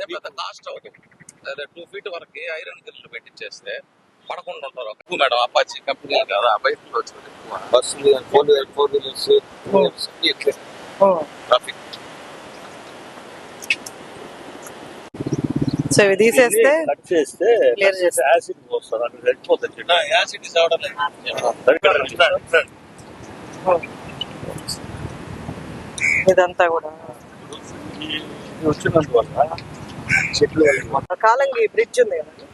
అదే పెద్ద కాస్ట్ అవుతుంది అదే టూ ఫీట్ వరకు ఐరన్ గిల్లు పెట్టించేస్తే పడకుండా ఉంటారు ఎక్కువ మేడం అపాచి కంపెనీలు కదా బయట వచ్చింది ఎక్కువ. బస్సులు four four wheelers traffic so ఇవి తీసేస్తే కట్ చేస్తే. యాసిడ్ పోస్తారు రెచ్చిపోతుంది చెట్టు. యాసిడ్ అవడం ఇక్కడ ఇక్కడ. ఇదంతా కూడా. వచ్చినందువల్ల చెట్లు కాలంగి బ్రిడ్జ్ ఉంది కదా.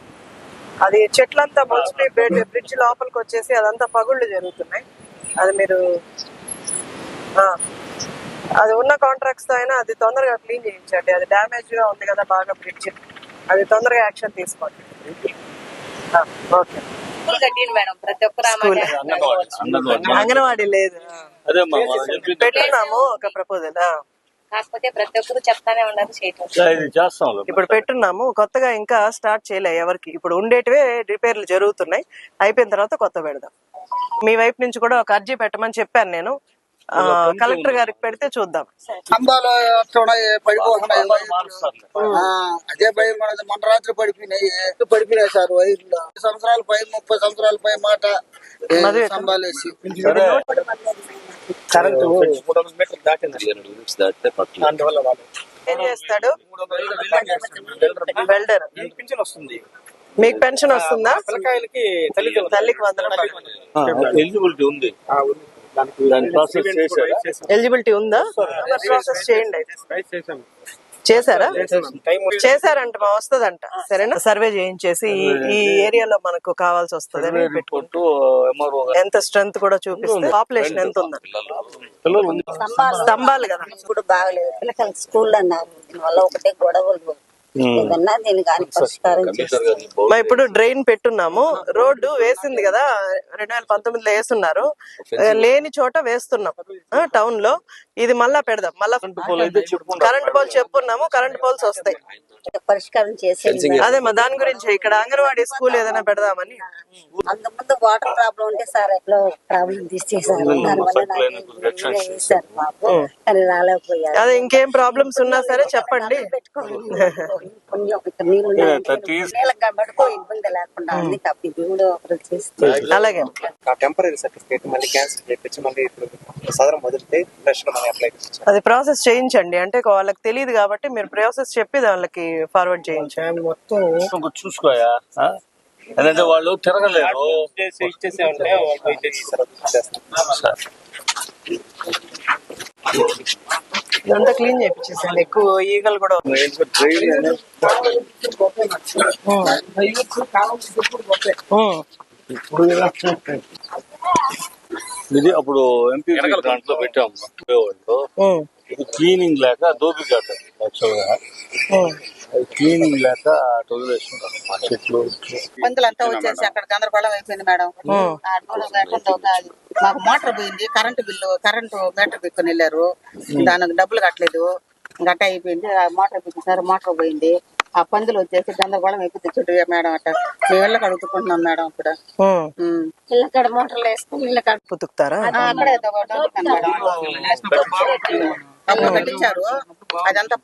అది చెట్లంతా మొలిచిపోయి బ్రిడ్జ్ లోపలికి వచ్చేసి అదంతా పగుళ్ళు జరుగుతున్నాయి. అది మీరు ఆ, అది ఉన్న కాంట్రాక్ట్స్తో అయినా అది తొందరగా క్లీన్ చేయించండి. అది డ్యామేజ్గా ఉంది కదా బాగా బ్రిడ్జ్ అది తొందరగా యాక్షన్ తీసుకోండి. ఆ, ఓకే. మేడం. ప్రతి ఒక్కరు అంగన్వాడీ. లేదు. పెట్టున్నాము ఒక ప్రపోజల్ కాకపోతే ప్రతి ఒక్కరు చెప్తానే ఉన్నారు చేయటం. ఇది చేస్తాం ఇప్పుడు పెట్టున్నాము కొత్తగా ఇంకా స్టార్ట్ చేయలే ఎవరికి. ఇప్పుడు ఉండేటివే రిపేర్లు జరుగుతున్నాయి అయిపోయిన తర్వాత కొత్త పెడదాం. మీ వైపు నుంచి కూడా ఒక అర్జీ పెట్టమని చెప్పాను నేను. ఆ, కలెక్టర్ గారికి పెడితే చూద్దాం. స్తంభాలు పడిపోతున్నాయి. ఆ, అదే భయం మనది. మన రాత్రి పడిపోయినాయి. పడిపోయినాయి సార్ వైర్లు సంవత్సరాల పై ముప్పై సంవత్సరాల పై మాట. ఏ మధు- స్తంభాలు వేసి సరే. కరెంట్ మూడు వందల మీటర్లు దాటింది. దాటితే అందువల్ల వాళ్ళు ఏం చేస్తాడు? వెల్డర్ పింఛన్ వస్తుంది. మీకు పెన్షన్ వస్తుందా? పిల్లకాయలకి తల్లి తల్లికి వందనం ఎలిజిబిలిటీ ఉంది. ఆ, ఉంది. దానికి దాని ప్రాసెస్ చేశారా? చేసాం. ఎలిజిబిలిటీ ఉందా? ప్రాసెస్ చేయండి. అయితే. చేశారా? చేశారంట మా వస్తుందంట. సరేనా? సర్వే చేయించేసి ఈ ఈ ఏరియాలో మనకు కావాల్సి వస్తుంది అని పెట్టుకుంటాం. ఎంత స్ట్రెంత్ కూడా చూపిస్తే పాపులేషన్ ఎంత ఉందా. స్తంభాలు. కదా. ఇప్పుడు బాగలేదు పిల్లకాయలు స్కూల్ అన్నారు. దీనివల్ల ఒకటే గొడవలు. ఏదన్నా దీని కానీ పరిష్కారం చేస్తే. మా ఇప్పుడు డ్రైన్ పెట్టున్నాము. రోడ్డు వేసింది కదా రెండు వేల పంతొమ్మిదిలో వేస్తున్నారు. లేని చోట వేస్తున్నాం. ఆ, టౌన్లో ఇది మళ్ళా పెడదాం. మళ్ళా కరెంట్ పోల్ చెప్పున్నాము. కరెంట్ పోల్స్ వస్తాయి. పరిష్కారం చేసేది అదే మా దాని గురించి. ఇక్కడ అంగన్వాడీ స్కూల్ ఏదైనా పెడదామని. అంతకుముందు వాటర్ ప్రాబ్లం ఉంటే సార్ ఎట్లా ప్రాబ్లం తీసేసారు. దానివల్ల నాకు వేరే వేశారు మాకు కానీ రాలేకపోయారు. అదే ఇంకేం ప్రాబ్లమ్స్ ఉన్నా సరే చెప్పండి. ఇబ్బంది లేకుండా అన్ని తప్పి దేవుడు ఒకరు చేస్తే. అలాగే. ఆ టెంపరీ సర్టిఫికేట్ మళ్ళీ క్యాన్సిల్ చేయించి మళ్ళీ ఇప్పుడు సదరం మొదలితే ఫ్రెష్గా మళ్ళీ అప్లై చేయించాం అది ప్రాసెస్ చేయించండి. అంటే వాళ్ళకి తెలియదు కాబట్టి మీరు ప్రాసెస్ చెప్పి వాళ్ళకి ఫార్వర్డ్ చేయించండి మొత్తం చూసుకోయా? ఎందుకంటే వాళ్ళు తిరగలేరు. చేస్తాం ఇదంతా క్లీన్ చేయించేసండి ఎక్కువ ఈగలు కూడా. ఇది అప్పుడు ఎంపీ దాంట్లో పెట్టాము. క్లీనింగ్ లేక దోపికాట యాక్చువల్గా ఉమ్. క్లీనింగ్ లేక మా చెట్లు పందులంతా వచ్చేసి అక్కడ గందరగోళం అయిపోయింది మేడం. ఆ డోర్ లేకుండా ఒక- మాకు మోటార్ పోయింది కరెంటు బిల్లు కరెంటు మీటర్ పెట్టుకుని వెళ్ళారు. దానికి డబ్బులు కట్టలేదు. గట్ట అయిపోయింది ఆ మోటార్ పెట్టినారు మోటార్ పోయింది. ఆ పందులు వచ్చేసి గందరగోళం అయిపోతుంది చుట్టూ మేడం అట్ట. మేము వెళ్ళక అడుగుతున్నాం మేడం. ఉమ్. ఇళ్ళకాడ మోటార్లు వేసుకుని ఇళ్ళకాడ పుతుకుతారా ఆ, అక్కడే మేడం. అప్పుడు కట్టించారు. అదంతా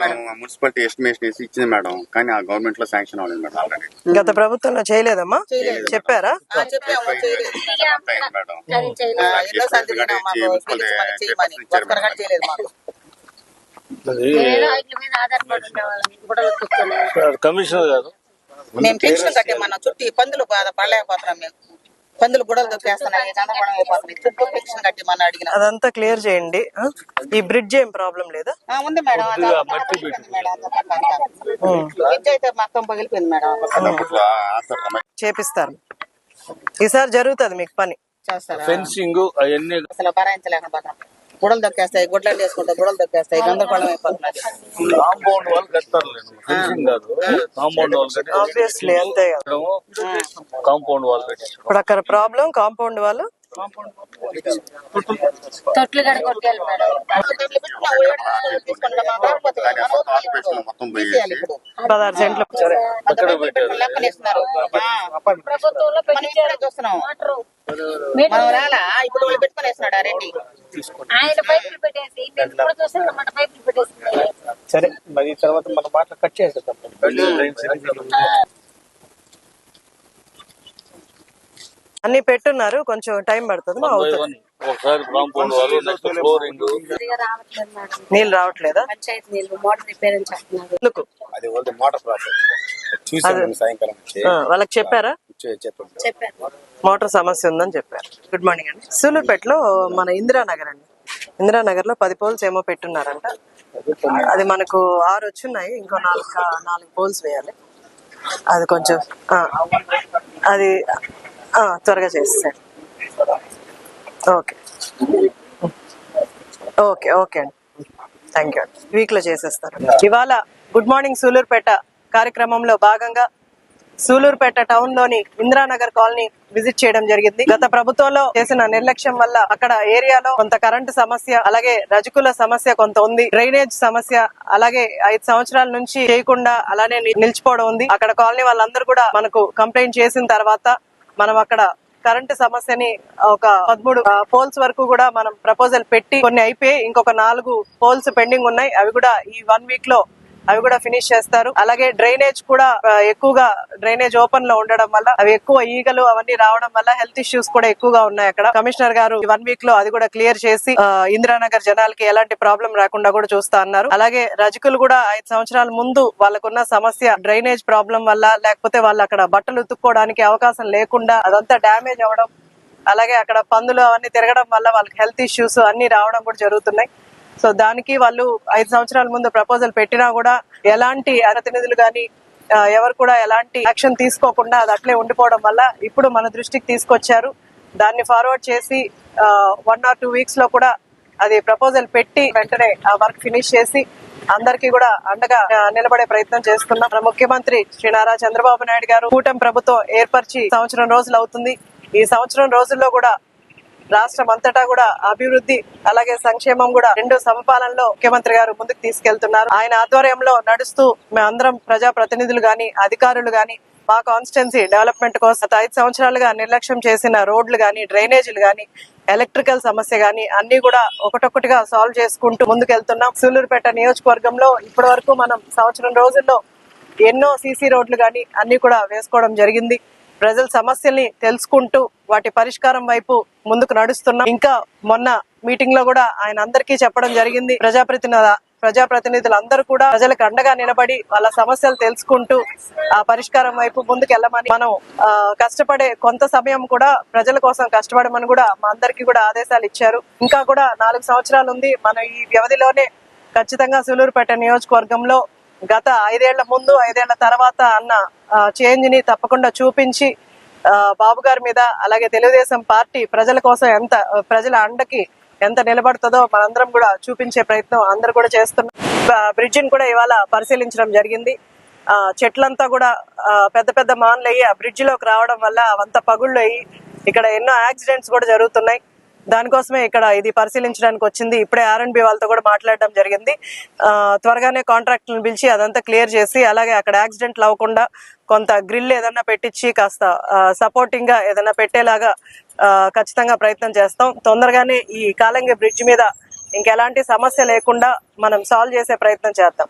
మేడం మున్సిపాలిటీ ఎస్టిమేషన్ వేసి ఇచ్చింది మేడం. కానీ ఆ గవర్నమెంట్లో శాంక్షన్ అవ్వలేదు మేడం గత ప్రభుత్వంలో చేయలేదమ్మా? చెప్పారా? కమిషనర్ గారు. మేము పెన్షన్ కట్టామన్నా చుట్టూ ఈ పందులు బాధ పడలేకపోతున్నాం మేము. పందులు గుడలు దొక్కేస్తున్నాయి గందరగోళం అయిపోతున్నాయి చుట్టూ అడిగిన అదంతా క్లియర్ చేయండి? ఈ బ్రిడ్జ్ ఏం ప్రాబ్లం లేదా? ఉంది మేడం. బ్రిడ్జ్ అయితే మొత్తం పగిలిపోయింది మేడం. చేపిస్తారు. ఈసారి జరుగుతుంది మీకు పని. చేస్తారా? ఫెన్సింగ్ అవన్నీ అసలు భరాయించలేకపోతాం గుడలు దొక్కేస్తాయి గుడ్లు వేసుకుంటే గుడలు దొక్కేస్తాయి గందరగోళం అయిపోతున్నది కాంపౌండ్ వాళ్ళు కట్టారు ఫెన్సింగ్ కాదు. కాంపౌండ్ వాళ్ళు కట్టి ఆబ్వియస్లీ అంతే కదా. కాంపౌండ్ వాళ్ళు ఇప్పుడు అక్కడ ప్రాబ్లం కాంపౌండ్ వాళ్ళు తొట్లు పదహారు సెంట్లు ప్రభుత్వంలో చూస్తున్నాం. మనం రాలా? ఇప్పుడు వాళ్ళు పెట్టుకుని వేస్తున్నాడు ఆ రెడ్డి ఆయన పైపులు పెట్టేసి మేము కూడా చూసాం మన పైపులు పెట్టేసి. సరే మరి తర్వాత మన మాటలు కట్ చేసేద్దాం. అన్ని పెట్టున్నారు కొంచెం టైం పడుతుంది మా అవుతుంది. ఒకసారి కాంపౌండ్ వాళ్ళు నెక్స్ట్ ఫ్లోరింగ్ సరిగా రావట్లేదు మేడం. నీళ్ళు రావట్లేదా? పంచాయతీ నీళ్ళు మోటార్ రిపేర్ అని చెప్తున్నారు. ఎందుకు? అది వాళ్ళది మోటార్ ప్రాసెస్. చూసాను సాయంకాలం వచ్చి ఆ, వాళ్ళకి చెప్పారా? చెప్పారు. మోటార్ సమస్య ఉందని చెప్పారు. గుడ్ మార్నింగ్ అండి. సూలూరుపేటలో మన ఇందిరానగర్ అండి. ఇందిరానగర్లో పది పోల్స్ ఏమో పెట్టున్నారంట. అది మనకు ఆరు వచ్చున్నాయి ఇంకో నాలుగు నాలుగు పోల్స్ వేయాలి. అది కొంచెం అది త్వరగా చేస్తాను ఓకే. ఓకే ఓకే అండి. థ్యాంక్ యూ అండి. వీక్లో చేసేస్తారు ఇవాళ గుడ్ మార్నింగ్ సూలూరుపేట కార్యక్రమంలో భాగంగా సూలూరుపేట టౌన్లోని ఇందిరానగర్ కాలనీ విజిట్ చేయడం జరిగింది. గత ప్రభుత్వంలో చేసిన నిర్లక్ష్యం వల్ల అక్కడ ఏరియాలో కొంత కరెంటు సమస్య అలాగే రజకుల సమస్య కొంత ఉంది. డ్రైనేజ్ సమస్య అలాగే ఐదు సంవత్సరాల నుంచి చేయకుండా అలానే నిలిచిపోవడం ఉంది. అక్కడ కాలనీ వాళ్ళందరూ కూడా మనకు కంప్లైంట్ చేసిన తర్వాత మనం అక్కడ కరెంటు సమస్యని ఒక పదమూడు పోల్స్ వరకు కూడా మనం ప్రపోజల్ పెట్టి కొన్ని అయిపోయి ఇంకొక నాలుగు పోల్స్ పెండింగ్ ఉన్నాయి. అవి కూడా ఈ వన్ వీక్లో అవి కూడా ఫినిష్ చేస్తారు. అలాగే డ్రైనేజ్ కూడా ఎక్కువగా డ్రైనేజ్ ఓపెన్లో ఉండడం వల్ల అవి ఎక్కువ ఈగలు అవన్నీ రావడం వల్ల హెల్త్ ఇష్యూస్ కూడా ఎక్కువగా ఉన్నాయి అక్కడ. కమిషనర్ గారు వన్ వీక్లో అది కూడా క్లియర్ చేసి ఇందిరానగర్ జనాలకి ఎలాంటి ప్రాబ్లం రాకుండా కూడా చూస్తా అన్నారు. అలాగే రజకులు కూడా ఐదు సంవత్సరాల ముందు వాళ్ళకున్న సమస్య డ్రైనేజ్ ప్రాబ్లం వల్ల లేకపోతే వాళ్ళు అక్కడ బట్టలు ఉతుక్కోవడానికి అవకాశం లేకుండా అదంతా డ్యామేజ్ అవ్వడం అలాగే అక్కడ పందులు అవన్నీ తిరగడం వల్ల వాళ్ళకి హెల్త్ ఇష్యూస్ అన్ని రావడం కూడా జరుగుతున్నాయి. సో దానికి వాళ్ళు ఐదు సంవత్సరాల ముందు ప్రపోజల్ పెట్టినా కూడా ఎలాంటి ప్రతినిధులు కానీ ఎవరు కూడా ఎలాంటి యాక్షన్ తీసుకోకుండా అది అట్లే ఉండిపోవడం వల్ల ఇప్పుడు మన దృష్టికి తీసుకొచ్చారు. దాన్ని ఫార్వర్డ్ చేసి వన్ ఆర్ టూ వీక్స్లో కూడా అది ప్రపోజల్ పెట్టి వెంటనే ఆ వర్క్ ఫినిష్ చేసి అందరికీ కూడా అండగా నిలబడే ప్రయత్నం చేస్తున్నాం. మన ముఖ్యమంత్రి శ్రీ నారా చంద్రబాబు నాయుడు గారు కూటమి ప్రభుత్వం ఏర్పరిచి సంవత్సరం రోజులు అవుతుంది. ఈ సంవత్సరం రోజుల్లో కూడా రాష్ట్రం అంతటా కూడా అభివృద్ధి అలాగే సంక్షేమం కూడా రెండు సమపాలనలో ముఖ్యమంత్రి గారు ముందుకు తీసుకెళ్తున్నారు. ఆయన ఆధ్వర్యంలో నడుస్తూ మేమందరం ప్రజా ప్రతినిధులు గాని అధికారులు గాని మా కాన్స్టిట్యున్సీ డెవలప్మెంట్ కోసం గత ఐదు సంవత్సరాలుగా నిర్లక్ష్యం చేసిన రోడ్లు గాని డ్రైనేజీలు గాని ఎలక్ట్రికల్ సమస్య గాని అన్ని కూడా ఒకటొక్కటిగా సాల్వ్ చేసుకుంటూ ముందుకెళ్తున్నాం. సూలూరుపేట నియోజకవర్గంలో ఇప్పటి వరకు మనం సంవత్సరం రోజుల్లో ఎన్నో సీసీ రోడ్లు గాని అన్ని కూడా వేసుకోవడం జరిగింది. ప్రజల సమస్యల్ని తెలుసుకుంటూ వాటి పరిష్కారం వైపు ముందుకు నడుస్తున్నాం. ఇంకా మొన్న మీటింగ్లో కూడా ఆయన అందరికీ చెప్పడం జరిగింది. ప్రజాప్రతినిధి ప్రజాప్రతినిధులు అందరూ కూడా ప్రజలకు అండగా నిలబడి వాళ్ళ సమస్యలు తెలుసుకుంటూ ఆ పరిష్కారం వైపు ముందుకెళ్ళమని మనం ఆ, కష్టపడే కొంత సమయం కూడా ప్రజల కోసం కష్టపడమని కూడా మా అందరికీ కూడా ఆదేశాలు ఇచ్చారు. ఇంకా కూడా నాలుగు సంవత్సరాలు ఉంది మనం ఈ వ్యవధిలోనే ఖచ్చితంగా సూలూరుపేట నియోజకవర్గంలో గత ఐదేళ్ళ ముందు ఐదేళ్ళ తర్వాత అన్న చేంజ్ని తప్పకుండా చూపించి బాబు గారి మీద అలాగే తెలుగుదేశం పార్టీ ప్రజల కోసం ఎంత ప్రజల అండకి ఎంత నిలబడుతుందో మనందరం కూడా చూపించే ప్రయత్నం అందరు కూడా చేస్తున్నాం బ్రిడ్జిని కూడా ఇవాళ పరిశీలించడం జరిగింది. ఆ చెట్లంతా కూడా పెద్ద పెద్ద మాన్లు అయ్యి ఆ బ్రిడ్జ్లోకి రావడం వల్ల అవంతా పగుళ్ళు అయ్యి ఇక్కడ ఎన్నో యాక్సిడెంట్స్ కూడా జరుగుతున్నాయి. దానికోసమే ఇక్కడ ఇది పరిశీలించడానికి వచ్చింది. ఇప్పుడే ఆర్ఎండ్బి వాళ్ళతో కూడా మాట్లాడడం జరిగింది. త్వరగానే కాంట్రాక్టులను పిలిచి అదంతా క్లియర్ చేసి అలాగే అక్కడ యాక్సిడెంట్లు అవ్వకుండా కొంత గ్రిల్ ఏదన్నా పెట్టించి కాస్త సపోర్టింగ్గా ఏదన్నా పెట్టేలాగా ఖచ్చితంగా ప్రయత్నం చేస్తాం. తొందరగానే ఈ కాలంగి బ్రిడ్జ్ మీద ఇంకెలాంటి సమస్య లేకుండా మనం సాల్వ్ చేసే ప్రయత్నం చేద్దాం.